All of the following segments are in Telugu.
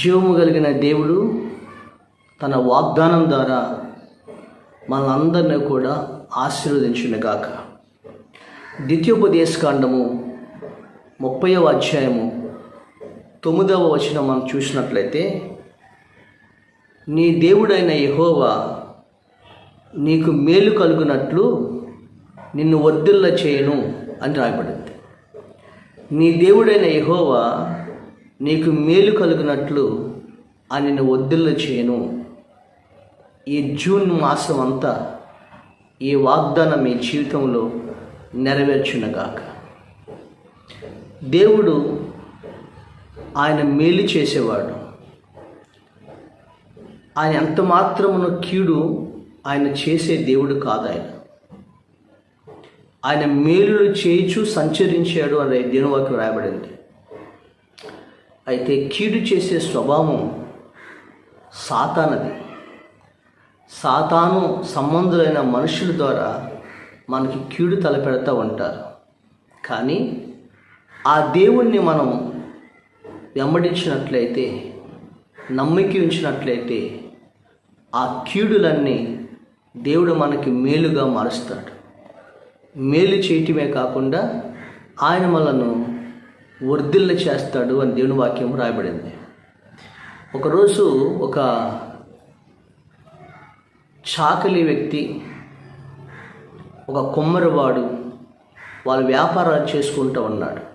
జీవము కలిగిన దేవుడు తన వాగ్దానం ద్వారా మనందరినీ కూడా ఆశీర్వదించునుగాక. ద్వితీయోపదేశకాండము ముప్పైవ అధ్యాయము తొమ్మిదవ వచనం మనం చూసినట్లయితే నీ దేవుడైన యహోవా నీకు మేలు కలుగునట్లు నిన్ను వర్ధిల్ల చేయను అని రాయబడింది. నీ దేవుడైన యహోవా నీకు మేలు కలుగునట్లు అని నిన్ను చేయను. ఈ జూన్ మాసం అంతా ఈ వాగ్దానం మీ జీవితంలో నెరవేర్చునగాక. దేవుడు ఆయన మేలు చేసేవాడు. ఆయన ఎంత మాత్రమున కీడు ఆయన చేసే దేవుడు కాదు ఆయన ఆయన మేలులు చేయిచు సంచరించాడు అనే దీనివాక్యం రాయబడింది. అయితే కీడు చేసే స్వభావం సాతానది. సాతాను సంబంధులైన మనుషుల ద్వారా మనకి కీడు తలపెడతా ఉంటారు. కానీ ఆ దేవుణ్ణి మనం వెంబడించినట్లయితే నమ్మికి ఉంచినట్లయితే ఆ కీడులన్నీ దేవుడు మనకి మేలుగా మారుస్తాడు. మేలు చేయటమే కాకుండా ఆయన మనను వర్ధిల్ల చేస్తాడు అని దేవుని వాక్యం రాయబడింది. ఒకరోజు ఒక చాకలి వ్యక్తి ఒక కొమ్మరివాడు వాళ్ళ వ్యాపారాలు చేసుకుంటూ ఉన్నాడు.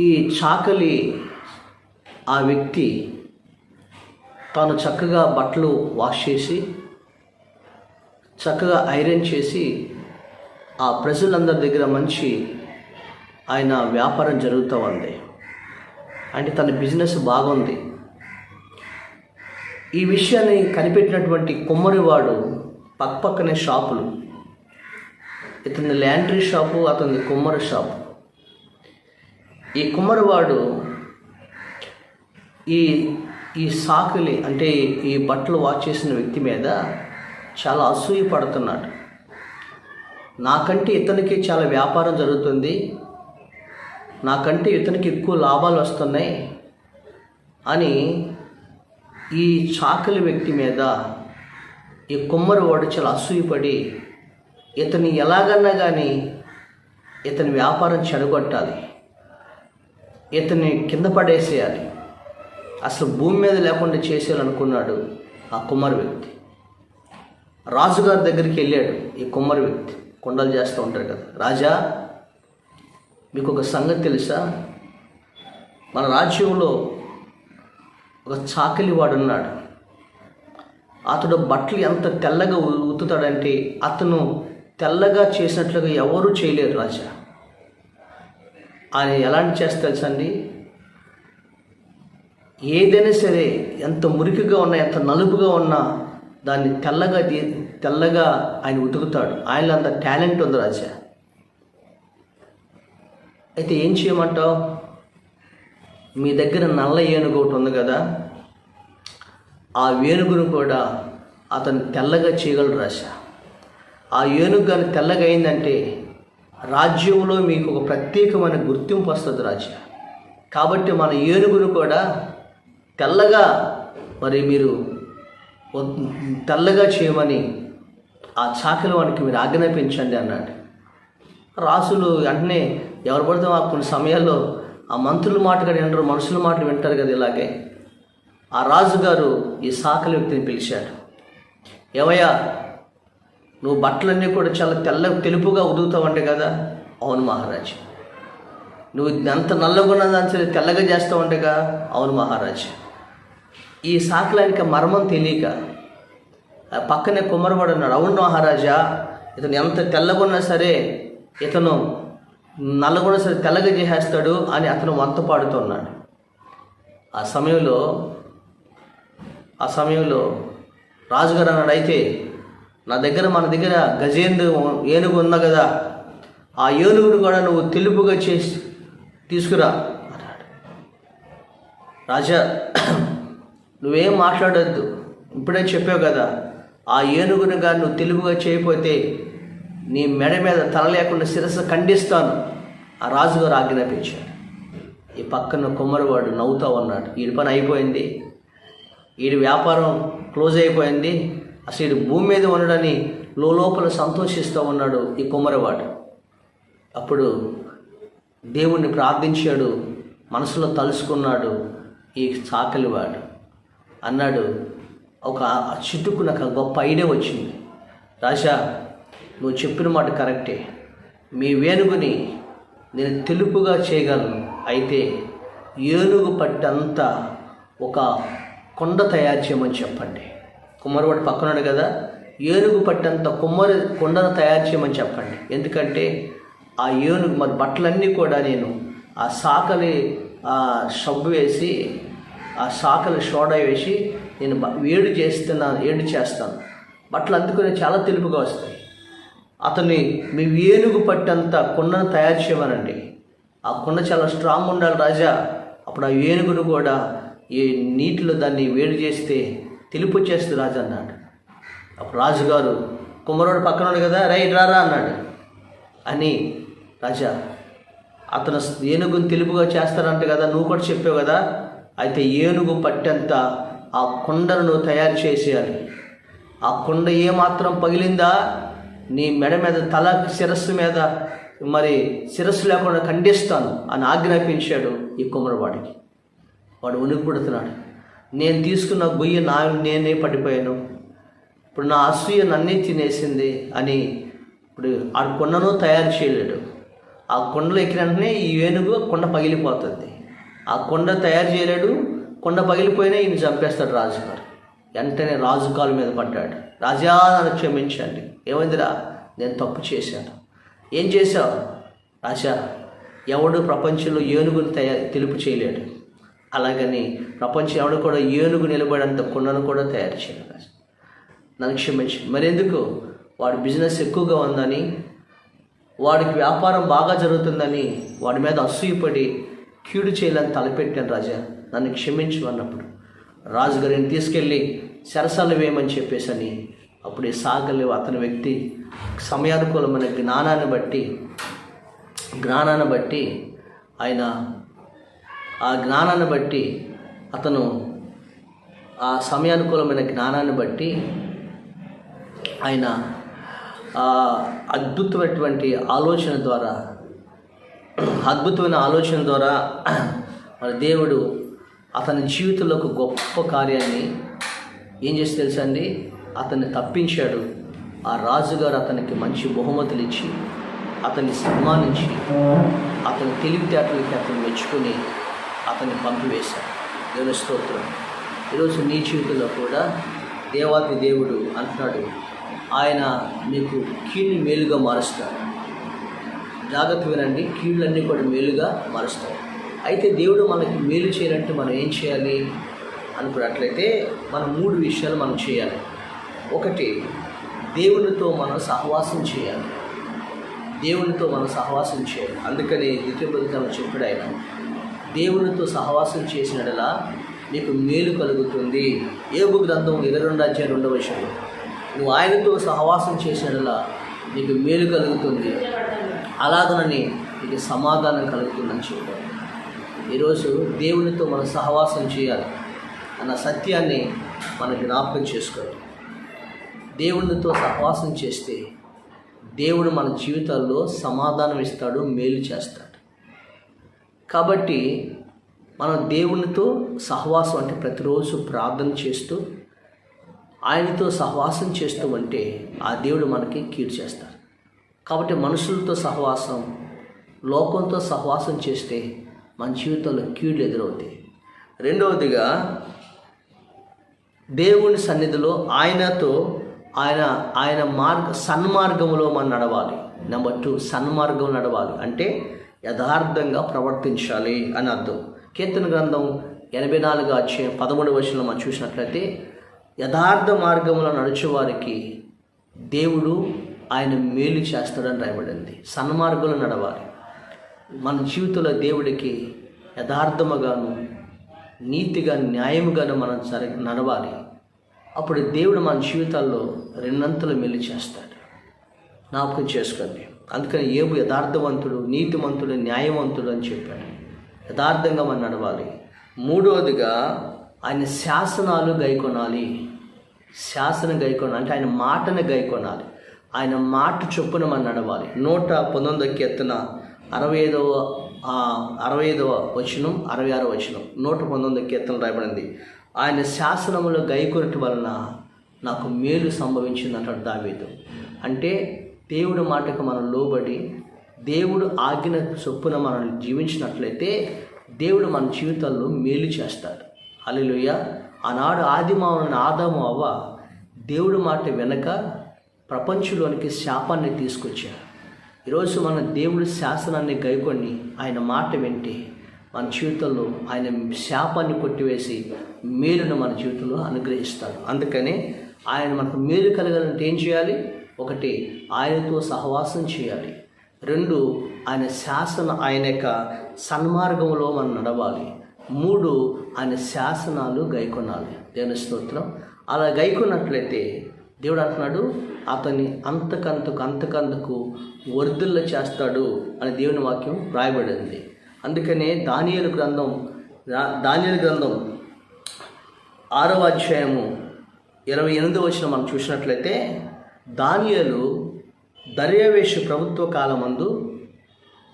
ఈ చాకలి ఆ వ్యక్తి తాను చక్కగా బట్టలు వాష్ చేసి చక్కగా ఐరన్ చేసి ఆ ప్రజలందరి దగ్గర మంచి ఆయన వ్యాపారం జరుగుతూ ఉంది. అంటే తన బిజినెస్ బాగుంది. ఈ విషయాన్ని కనిపెట్టినటువంటి కుమ్మరివాడు పక్కపక్కనే షాపులు. ఇతని ల్యాండ్రీ షాపు అతని కుమ్మరి షాపు. ఈ కుమ్మరివాడు ఈ ఈ సాకులి అంటే ఈ బట్టలు వాష్ చేసిన వ్యక్తి మీద చాలా అసూయ పడుతున్నాడు. నాకంటే ఇతనికి చాలా వ్యాపారం జరుగుతుంది. నాకంటే ఇతనికి ఎక్కువ లాభాలు వస్తున్నాయి అని ఈ చాకలి వ్యక్తి మీద ఈ కుమ్మరి వాడు చాలా అసూయపడి ఇతని ఎలాగన్నా కానీ ఇతని వ్యాపారం చెడగొట్టాలి. ఇతని కింద పడేసేయాలి. అసలు భూమి మీద లేకుండా చేసేయాలనుకున్నాడు ఆ కుమ్మరి వ్యక్తి. రాజుగారి దగ్గరికి వెళ్ళాడు ఈ కుమ్మరి వ్యక్తి. కొండలు చేస్తూ ఉంటారు కదా. రాజా మీకు ఒక సంగతి తెలుసా? మన రాజ్యంలో ఒక చాకలివాడు ఉన్నాడు అతడు బట్టలు ఎంత తెల్లగా ఉతుతాడంటే అతను తెల్లగా చేసినట్లుగా ఎవరూ చేయలేరు రాజా. ఆయన ఎలాంటి చేస్తా తెలుసండి ఏదైనా సరే ఎంత మురికిగా ఉన్నా ఎంత నలుపుగా ఉన్నా దాన్ని తెల్లగా తెల్లగా ఆయన ఉతుకుతాడు. ఆయనలో అంత టాలెంట్ ఉంది రాజా. అయితే ఏం చేయమంటావు? మీ దగ్గర నల్ల ఏనుగు ఒకటి ఉంది కదా ఆ ఏనుగును కూడా అతను తెల్లగా చేయగలడు రాశా. ఆ ఏనుగు కానీ తెల్లగా అయిందంటే రాజ్యంలో మీకు ఒక ప్రత్యేకమైన గుర్తింపు వస్తుంది రాజా. కాబట్టి మన ఏనుగును కూడా తెల్లగా మరి మీరు తెల్లగా చేయమని ఆ చాకలి వానికి మీరు ఆజ్ఞాపించండి అన్నాడు. రాసులు వెంటనే ఎవరు పడితే ఆ కొన్ని సమయాల్లో ఆ మంత్రుల మాట కూడా వినరు మనుషుల మాటలు వింటారు కదా ఇలాగే. ఆ రాజుగారు ఈ సాకలి వ్యక్తిని పిలిచాడు ఏవయ్యా నువ్వు బట్టలన్నీ కూడా చాలా తెల్ల తెలుపుగా ఉదుగుతావంటే కదా? అవును మహారాజ్. నువ్వు ఎంత నల్లగా సరే తెల్లగా చేస్తావంటగా అవును మహారాజ్. ఈ సాకలానికి మర్మం తెలియక పక్కనే కుమ్మరబడి ఉన్నాడు. అవును మహారాజా ఇతను ఎంత తెల్లగా ఉన్నా సరే ఇతను నల్లగొండ సరి తెల్లగా చేసేస్తాడు అని అతను వంత పాడుతున్నాడు ఆ సమయంలో ఆ సమయంలో రాజుగారు అన్నాడు అయితే నా దగ్గర మన దగ్గర గజేంద్ర ఏనుగు ఉన్నా కదా ఆ ఏనుగును కూడా నువ్వు తెలుపుగా చేసి తీసుకురా అన్నాడు. రాజా నువ్వేం మాట్లాడొద్దు. ఇప్పుడే చెప్పావు కదా ఆ ఏనుగును కానీ నువ్వు తెలుపుగా చేయకపోతే నీ మెడ మీద తల లేకుండా శిరస్సు ఖండిస్తాను. ఆ రాజుగారు ఆజ్ఞాపించాడు ఈ పక్కన కుమ్మరివాడు నవ్వుతా ఉన్నాడు. వీడి పని అయిపోయింది. వీడి వ్యాపారం క్లోజ్ అయిపోయింది. అసలు వీడు భూమి మీద ఉండడని లోపల సంతోషిస్తూ ఉన్నాడు ఈ కుమ్మరివాడు. అప్పుడు దేవుణ్ణి ప్రార్థించాడు. మనసులో తలుసుకున్నాడు ఈ చాకలివాడు. అన్నాడు ఒక ఆ నాకు గొప్ప ఐడియా వచ్చింది. రాజా నువ్వు చెప్పిన మాట కరెక్టే. మీ వేణుగుని నేను తెలుపుగా చేయగలను. అయితే ఏనుగు పట్టంతా ఒక కొండ తయారు చేయమని చెప్పండి. కుమ్మరివాడు పక్కనాడు కదా ఏనుగు పట్టంత కుమ్మరి కొండను తయారు చేయమని చెప్పండి. ఎందుకంటే ఆ ఏనుగు మరి బట్టలన్నీ కూడా నేను ఆ సాకలి ఆ సబ్బు వేసి ఆ సాకలి సోడా వేసి నేను వేడి చేస్తున్నాను వేడి చేస్తాను. బట్టలు అందుకునే చాలా తెలుపుగా వస్తాయి. అతన్ని మీ ఏనుగు పట్టంత కుండను తయారు చేయమనండి. ఆ కుండ చాలా స్ట్రాంగ్ ఉండాలి రాజా. అప్పుడు ఆ ఏనుగును కూడా ఈ నీటిలో దాన్ని వేడి చేస్తే తెలుపు వచ్చేస్తుంది రాజు అన్నాడు. అప్పుడు రాజుగారు కుమారుడు పక్కన ఉన్నాడు కదా రైట్ రారా అన్నాడు. అని రాజా అతను ఏనుగుని తెలుపుగా చేస్తారంట కదా నువ్వు కూడా చెప్పావు కదా అయితే ఏనుగు పట్టంత ఆ కుండను తయారు చేసేయాలి. ఆ కుండ ఏమాత్రం పగిలిందా? నీ మెడ మీద తల శిరస్సు మీద మరి శిరస్సు లేకుండా ఖండిస్తాను అని ఆజ్ఞాపించాడు ఈ కుమ్మరవాడికి వాడు ఉనికిపడుతున్నాడు. నేను తీసుకున్న గొయ్యి నా నేనే పడిపోయాను. ఇప్పుడు నా అసూయ నన్నే తినేసింది అని ఇప్పుడు ఆ కొండను తయారు చేయలేడు. ఆ కొండలో ఎక్కిన వెంటనే ఈ ఏనుగు కొండ పగిలిపోతుంది. ఆ కొండ తయారు చేయలేడు. కొండ పగిలిపోయినా ఈయన చంపేస్తాడు రాజుగారు. వెంటనే రాజు కాలు మీద పడ్డాడు. రాజా నన్ను క్షమించండి. ఏమైందిరా? నేను తప్పు చేశాను. ఏం చేశావు? రాజా ఎవడు ప్రపంచంలో ఏనుగుని తయారు తెలుపు చేయలేడు. అలాగని ప్రపంచం ఎవడు కూడా ఏనుగు నిలబడేంత కుండను కూడా తయారు చేయలేదు రాజా. నన్ను క్షమించు మరెందుకు? వాడి బిజినెస్ ఎక్కువగా ఉందని వాడికి వ్యాపారం బాగా జరుగుతుందని వాడి మీద అసూయపడి కీడు చేయాలని తలపెట్టాను రాజా. నన్ను క్షమించు అన్నప్పుడు. రాజుగారిని తీసుకెళ్ళి సరసాలు వేయమని చెప్పేసని అప్పుడే సాగలి అతని వ్యక్తి. సమయానుకూలమైన జ్ఞానాన్ని బట్టి జ్ఞానాన్ని బట్టి ఆయన ఆ జ్ఞానాన్ని బట్టి అతను ఆ సమయానుకూలమైన జ్ఞానాన్ని బట్టి ఆయన ఆ అద్భుతమైనటువంటి ఆలోచన ద్వారా అద్భుతమైన ఆలోచన ద్వారా మన దేవుడు అతని జీవితంలో ఒక గొప్ప కార్యాన్ని ఏం చేసి తెలుసా అండి? అతన్ని తప్పించాడు. ఆ రాజుగారు అతనికి మంచి బహుమతులు ఇచ్చి అతన్ని సన్మానించి అతని తెలివితేటలకి అతను మెచ్చుకొని అతన్ని పంపివేశాడు దేవుని స్తోత్రం. ఈరోజు నీ జీవితంలో కూడా దేవాతి దేవుడు అంటున్నాడు ఆయన మీకు కీళ్ళు మేలుగా మారుస్తాడు. జాగ్రత్త వినండి కీళ్ళన్నీ కూడా మేలుగా మారుస్తాడు అయితే దేవుడు మనకి మేలు చేయాలంటే మనం ఏం చేయాలి అనుకున్నట్లయితే మనం మూడు విషయాలు మనం చేయాలి. ఒకటి దేవునితో మనం సహవాసం చేయాలి. దేవునితో మనం సహవాసం చేయాలి. అందుకని ద్వితీయోపదేశం చెప్పాడు ఆయన దేవునితో సహవాసం చేసినడలా నీకు మేలు కలుగుతుంది. ఏబు గ్రంథం ఇరవై రెండు అధ్యాయం రెండవ విషయం నువ్వు ఆయనతో సహవాసం చేసినడలా నీకు మేలు కలుగుతుంది. అలాగనని నీకు సమాధానం కలుగుతుందని చెప్పాడు. ఈరోజు దేవునితో మనం సహవాసం చేయాలి అన్న సత్యాన్ని మనం జ్ఞాపకం చేసుకోవాలి. దేవునితో సహవాసం చేస్తే దేవుడు మన జీవితాల్లో సమాధానం ఇస్తాడు మేలు చేస్తాడు. కాబట్టి మనం దేవునితో సహవాసం అంటే ప్రతిరోజు ప్రార్థన చేస్తూ ఆయనతో సహవాసం చేస్తూ ఉంటే ఆ దేవుడు మనకి కీడు చేస్తాడు. కాబట్టి మనుషులతో సహవాసం లోకంతో సహవాసం చేస్తే మన జీవితంలో కీడులు ఎదురవుతాయి రెండవదిగా దేవుని సన్నిధిలో ఆయనతో ఆయన ఆయన మార్గ సన్మార్గంలో మనం నడవాలి. నెంబర్ టూ సన్మార్గం నడవాలి. అంటే యథార్థంగా ప్రవర్తించాలి అని అర్థం. కీర్తన గ్రంథం ఎనభై నాలుగు వచ్చే పదమూడు వర్షంలో మనం చూసినట్లయితే యథార్థ మార్గంలో నడిచేవారికి దేవుడు ఆయన మేలు చేస్తాడని రాయబడింది. సన్మార్గంలో నడవాలి. మన జీవితంలో దేవుడికి యథార్థముగాను నీతిగా న్యాయముగాను మనం సరి నడవాలి. అప్పుడు దేవుడు మన జీవితాల్లో రెండంతలు మెల్లి చేస్తాడు. జ్ఞాపకం చేసుకోండి. అందుకని ఏబు యథార్థవంతుడు నీతిమంతుడు న్యాయవంతుడు అని చెప్పాడు. యథార్థంగా మనం నడవాలి. మూడవదిగా ఆయన శాసనాలు గైకొనాలి. శాసనం గైకొనాలి. అంటే ఆయన మాటను గైకొనాలి. ఆయన మాట చొప్పున మనం నడవాలి. నూట పంతొమ్మిదో కీర్తన అరవై ఐదవ అరవై ఐదవ వచనం అరవై ఆరో వచనం. నూట పంతొమ్మిది కీర్తన రాయబడింది. ఆయన శాసనములు గైకొనటి వలన నాకు మేలు సంభవించింది అంటాడు దావీదు. అంటే దేవుడి మాటకు మనం లోబడి దేవుడు ఆజ్ఞ చొప్పున మనం జీవించినట్లయితే దేవుడు మన జీవితాల్లో మేలు చేస్తాడు. అలెలుయ ఆనాడు ఆదిమావున ఆదాము అవ్వ దేవుడి మాట వెనక ప్రపంచంలోనికి శాపాన్ని తీసుకొచ్చారు ఈరోజు మన దేవుడి శాసనాన్ని గైకొని ఆయన మాట వింటే మన జీవితంలో ఆయన శాపాన్ని కొట్టివేసి మేలును మన జీవితంలో అనుగ్రహిస్తాడు. అందుకనే ఆయన మనకు మేలు కలగాలంటే ఏం చేయాలి? ఒకటి ఆయనతో సహవాసం చేయాలి. రెండు ఆయన శాసన ఆయన యొక్క సన్మార్గంలో మనం నడవాలి. మూడు ఆయన శాసనాలు గైకొనాలి. దేవుని స్తోత్రం. అలా గైకొన్నట్లయితే దేవుడు అంటున్నాడు అతన్ని అంతకంతకు అంతకంతకు వర్ధుల్లో చేస్తాడు అని దేవుని వాక్యం రాయబడింది. అందుకనే దానియలు గ్రంథం దా- గ్రంథం ఆరవ అధ్యాయము ఇరవై ఎనిమిది వచ్చిన మనం చూసినట్లయితే దానియలు దర్యావేషు ప్రభుత్వ కాలమందు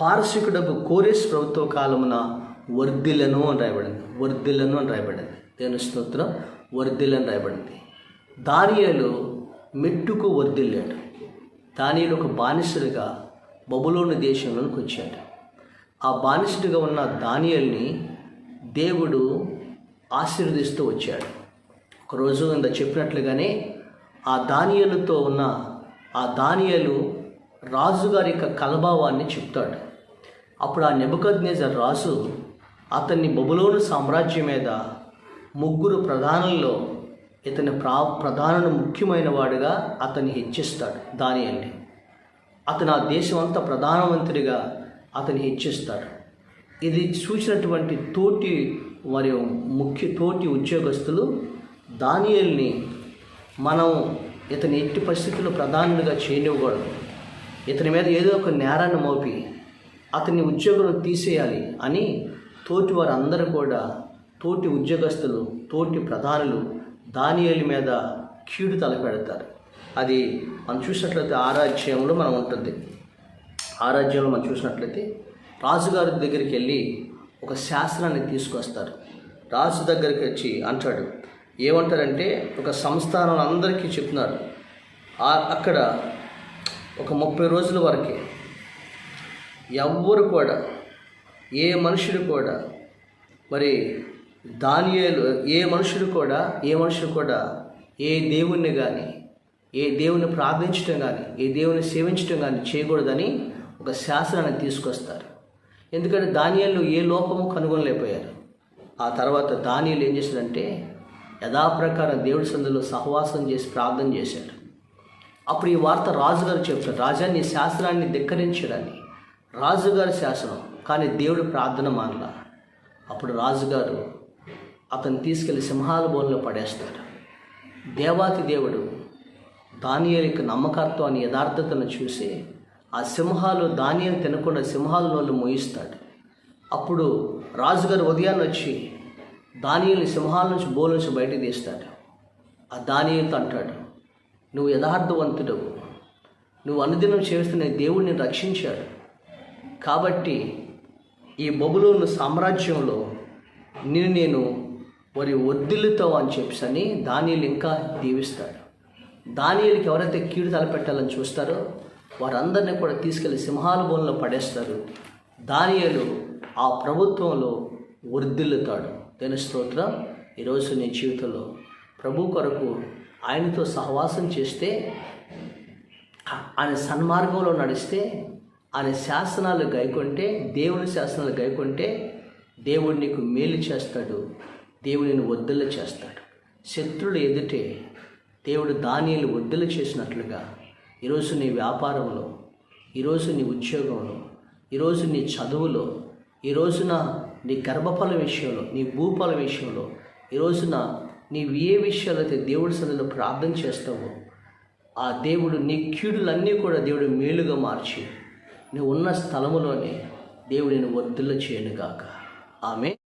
పారసికుడకు కోరేస్ ప్రభుత్వ కాలమున వర్ధిలను అని రాయబడింది. వర్ధిలను అని రాయబడింది. దేవుని స్తోత్రం వర్ధిలని రాయబడింది. దానియలు మెట్టుకు వర్ధిల్లాడు. దానిలో ఒక బానిసలుగా బబులోని దేశంలోనికి వచ్చాడు. ఆ బానిసుడిగా ఉన్న దానియల్ని దేవుడు ఆశీర్వదిస్తూ వచ్చాడు. ఒకరోజు ఇంత చెప్పినట్లుగానే ఆ దానియలతో ఉన్న ఆ దానియలు రాజుగారి యొక్క కలభావాన్ని చెప్తాడు. అప్పుడు ఆ నెబద్నేజర్ రాజు అతన్ని బబులోను సామ్రాజ్యం మీద ముగ్గురు ప్రధానుల్లో ఇతని ప్రా ప్రధానుడు ముఖ్యమైన వాడుగా అతన్ని హెచ్చిస్తాడు దానియల్ని అతను ఆ దేశమంతా ప్రధానమంత్రిగా అతన్ని హెచ్చిస్తాడు. ఇది చూసినటువంటి తోటి మరియు ముఖ్య తోటి ఉద్యోగస్తులు దానియల్ని మనం ఇతని ఎట్టి పరిస్థితుల్లో ప్రధానుడిగా చేయనివ్వకూడదు. ఇతని మీద ఏదో ఒక నేరాన్ని మోపి అతని ఉద్యోగం తీసేయాలి అని తోటి వారందరూ కూడా తోటి ఉద్యోగస్తులు తోటి ప్రధానులు దానియేలు మీద కీడు తలపెడతారు. అది మనం చూసినట్లయితే ఆరాజ్యంలో మనం ఉంటుంది. ఆరాధ్యంలో మనం చూసినట్లయితే రాజుగారి దగ్గరికి వెళ్ళి ఒక శాస్త్రాన్ని తీసుకొస్తారు. రాజు దగ్గరికి వచ్చి అంటాడు ఏమంటారంటే ఒక సంస్థానం అందరికీ చెప్తున్నారు. అక్కడ ఒక ముప్పై రోజుల వరకే ఎవ్వరు కూడా ఏ మనుషుడు కూడా మరి దానియేలు ఏ మనుషుడు కూడా ఏ మనుషుడు కూడా ఏ దేవుణ్ణి కానీ ఏ దేవుని ప్రార్థించడం కానీ ఏ దేవుని సేవించడం కానీ చేయకూడదని ఒక శాసనాన్ని తీసుకొస్తారు. ఎందుకంటే దానియాలు ఏ లోపము కనుగొనలేకపోయారు. ఆ తర్వాత దానియాలు ఏం చేశాడంటే యథాప్రకారం దేవుడి సందులో సహవాసం చేసి ప్రార్థన చేశాడు. అప్పుడు ఈ వార్త రాజుగారు చెప్తారు రాజాన్ని శాసనాన్ని శాస్త్రాన్ని రాజుగారి శాసనం కానీ దేవుడు ప్రార్థన మానలా. అప్పుడు రాజుగారు అతను తీసుకెళ్ళి సింహాల బోన్లో పడేస్తాడు. దేవాతి దేవుడు దానియేలికి నమ్మకత్వాన్ని యథార్థతను చూసి ఆ సింహాలు ధాన్యం తినకుండా సింహాల నోళ్ళు మోయిస్తాడు. అప్పుడు రాజుగారు ఉదయాన్నే వచ్చి దానియల్ని సింహాల నుంచి బోల్ నుంచి బయటకు తీస్తాడు. ఆ దానియలతో అంటాడు నువ్వు యథార్థవంతుడు నువ్వు అనుదినం చేస్తున్న దేవుడిని రక్షించాడు. కాబట్టి ఈ బొబులోను సామ్రాజ్యంలో నిన్ను నేను వారి వద్దిల్లుతావు అని చెప్పని దానిలు ఇంకా దీవిస్తాడు దానిలకి ఎవరైతే కీడు తలపెట్టాలని చూస్తారో వారందరినీ కూడా తీసుకెళ్ళి సింహాల బోన్లో పడేస్తారు. దానియలు ఆ ప్రభుత్వంలో వర్ధిల్లుతాడు దేని స్తోత్రం. ఈరోజు నీ జీవితంలో ప్రభు కొరకు ఆయనతో సహవాసం చేస్తే ఆయన సన్మార్గంలో నడిస్తే ఆయన శాసనాలు గైకొంటే దేవుని శాసనాలు గైకొంటే దేవుడు నీకు మేలు చేస్తాడు. దేవుడిని వద్దుల చేస్తాడు. శత్రులు ఎదుటే దేవుడు ధాన్యాలు వద్దులు చేసినట్లుగా ఈరోజు నీ వ్యాపారంలో ఈరోజు నీ ఉద్యోగంలో ఈరోజు నీ చదువులో ఈ రోజున నీ గర్భఫల విషయంలో నీ భూఫల విషయంలో ఈ రోజున నీవు ఏ విషయాలైతే దేవుడి సన్నిధిలో ప్రార్థన చేస్తావో ఆ దేవుడు నీ కీడులన్నీ కూడా దేవుడు మేలుగా మార్చి నువ్వు ఉన్న స్థలములోనే దేవుడిని వద్దుల చేయనుగాక. ఆమె